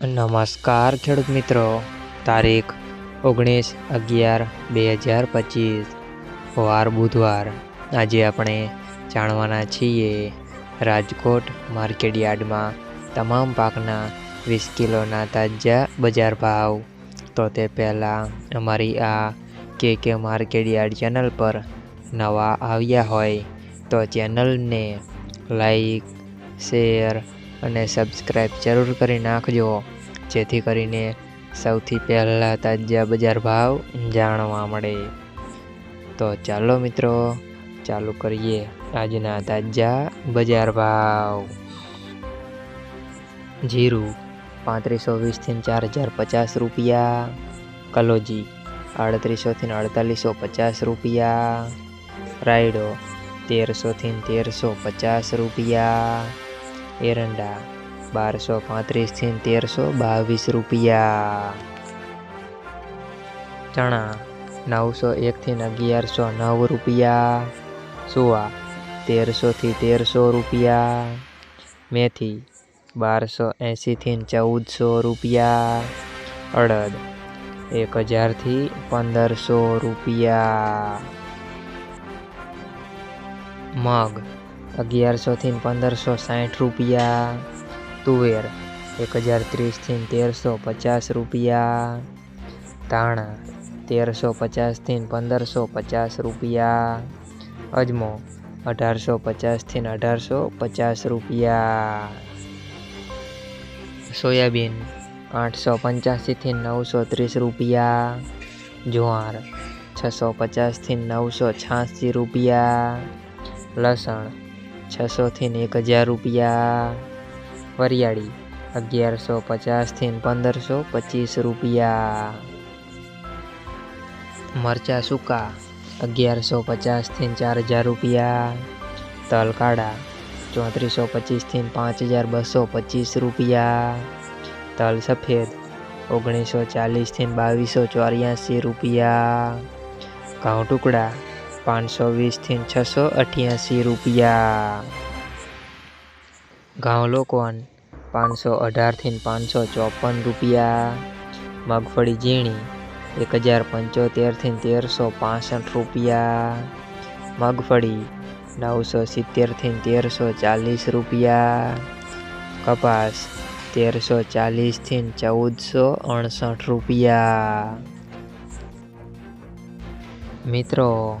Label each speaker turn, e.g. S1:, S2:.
S1: નમસ્કાર, ખેડૂત મિત્રો. તારીખ ઓગણીસ અગિયાર બે હજાર પચીસ, વાર બુધવાર. આજે આપણે જાણવાના છીએ, રાજકોટ માર્કેટયાર્ડમાં તમામ પાકના વીસ કિલોના તાજા બજાર ભાવ. તો તે પહેલાં અમારી આ કે કે માર્કેટયાર્ડ ચેનલ પર નવા આવ્યા હોય તો ચેનલને લાઈક, શેર અને સબસ્ક્રાઈબ જરૂર કરી નાખજો, જેથી કરીને સૌથી પહેલાં તાજા બજાર ભાવ જાણવા મળે. તો ચાલો મિત્રો, ચાલુ કરીએ આજના તાજા બજાર ભાવ. જીરું પાંત્રીસો વીસથી ચાર હજાર પચાસ રૂપિયા, કલોજી આડત્રીસોથી અડતાલીસો પચાસ રૂપિયા, રાયડો તેરસોથી તેરસો પચાસ રૂપિયા એરંડા બારસો પાંત્રીસથી તેરસો બાવીસ રૂપિયા. ચણા નવસો એકથી અગિયારસો નવ રૂપિયા. સુવા તેરસોથી તેરસો રૂપિયા. મેથી બારસો એંશીથી ચૌદસો રૂપિયા. અડદ એક હજારથી પંદરસો રૂપિયા. મગ અગિયારસોથી પંદરસો સાઠ રૂપિયા. તુવેર એક હજાર ત્રીસથી તેરસો પચાસ રૂપિયા. ધાણા તેરસો પચાસથી પંદરસો પચાસ રૂપિયા. અજમો અઢારસો પચાસથી અઢારસો પચાસ રૂપિયા. સોયાબીન આઠસો પંચ્યાસીથી નવસો ત્રીસ રૂપિયા. જુવાર છસો પચાસથી નવસો છ્યાસી રૂપિયા. લસણ છસોથી એક હજાર રૂપિયા. વરિયાળી, અગિયારસો પચાસથી પંદરસો પચીસ રૂપિયા. મરચા સૂકા, અગિયારસો પચાસથી ચાર હજાર રૂપિયા. તલ કાળા ચોત્રીસો પચીસથી પાંચ હજાર બસો પચીસ રૂપિયા. તલ સફેદ, ઓગણીસો ચાલીસથી બાવીસો ચોર્યાસી રૂપિયા. ઘઉં ટુકડા પાંચસો વીસથી છસો અઠ્યાસી રૂપિયા. લોકવન પાંચસો અઢારથી પાંચસો ચોપન રૂપિયા. મગફળી ઝીણી, એક હજાર પંચોતેરથી તેરસો પાસઠ રૂપિયા. મગફળી, નવસો સિત્તેરથી તેરસો ચાલીસ રૂપિયા. કપાસ, તેરસો ચાલીસથી ચૌદસો અડસઠ રૂપિયા. મિત્રો